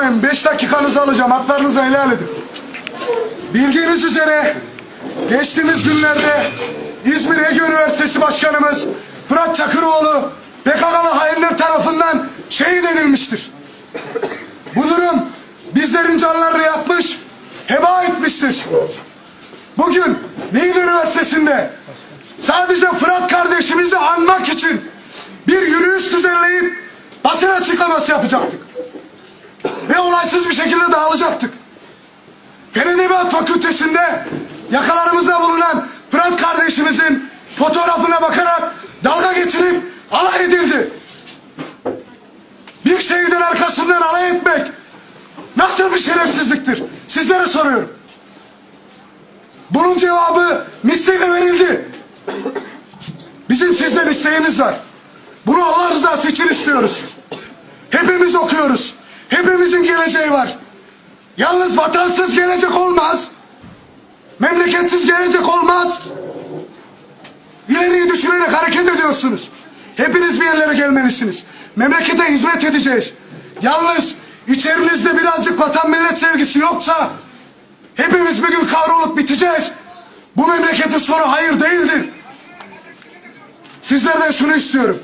Beş dakikanızı alacağım. Haklarınızı helal edin. Bildiğiniz üzere geçtiğimiz günlerde İzmir Ege Üniversitesi Başkanımız Fırat Çakıroğlu PKK'lı hainler tarafından şehit edilmiştir. Bu durum bizlerin canlarını yakmış, heba etmiştir. Bugün Niğde Üniversitesi'nde sadece Fırat kardeşimizi anmak için bir yürüyüş düzenleyip basın açıklaması yapacaktık. Ve olaysız bir şekilde dağılacaktık. Fen Edebiyat Fakültesi'nde yakalarımızda bulunan Fırat kardeşimizin fotoğrafına bakarak dalga geçilip alay edildi. Bir şehidin arkasından alay etmek nasıl bir şerefsizliktir? Sizlere soruyorum. Bunun cevabı misliyle verildi. Bizim sizden isteğimiz var. Bunu Allah rızası için istiyoruz. Hepimiz okuyoruz. Hepimizin geleceği var. Yalnız vatansız gelecek olmaz. Memleketsiz gelecek olmaz. İleriyi düşünerek hareket ediyorsunuz. Hepiniz bir yerlere gelmelisiniz. Memlekete hizmet edeceğiz. Yalnız içerinizde birazcık vatan millet sevgisi yoksa hepimiz bir gün kavrulup biteceğiz. Bu memleketin sonu hayır değildir. Sizlerden şunu istiyorum.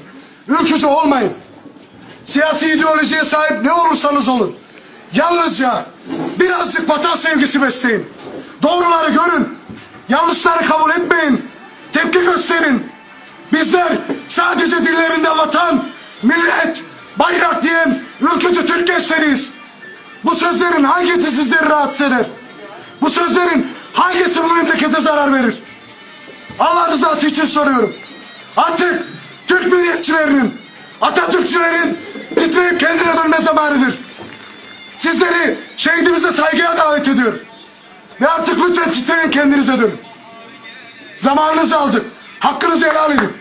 Ülkücü olmayın. Siyasi ideolojiye sahip ne olursanız olun. Yalnızca birazcık vatan sevgisi besleyin. Doğruları görün. Yanlışları kabul etmeyin. Tepki gösterin. Bizler sadece dillerinde vatan, millet, bayrak diyen ülkücü Türk gençleriyiz. Bu sözlerin hangisi sizleri rahatsız eder? Bu sözlerin hangisi bu memlekete zarar verir? Allah rızası için soruyorum. Artık Türk milliyetçilerinin, Atatürkçülerin titreyip kendine dönme zamanıdır. Sizleri şehidimize saygıya davet ediyorum. Ve artık lütfen titreyin kendinize dönün. Zamanınızı aldık. Hakkınızı helal edin.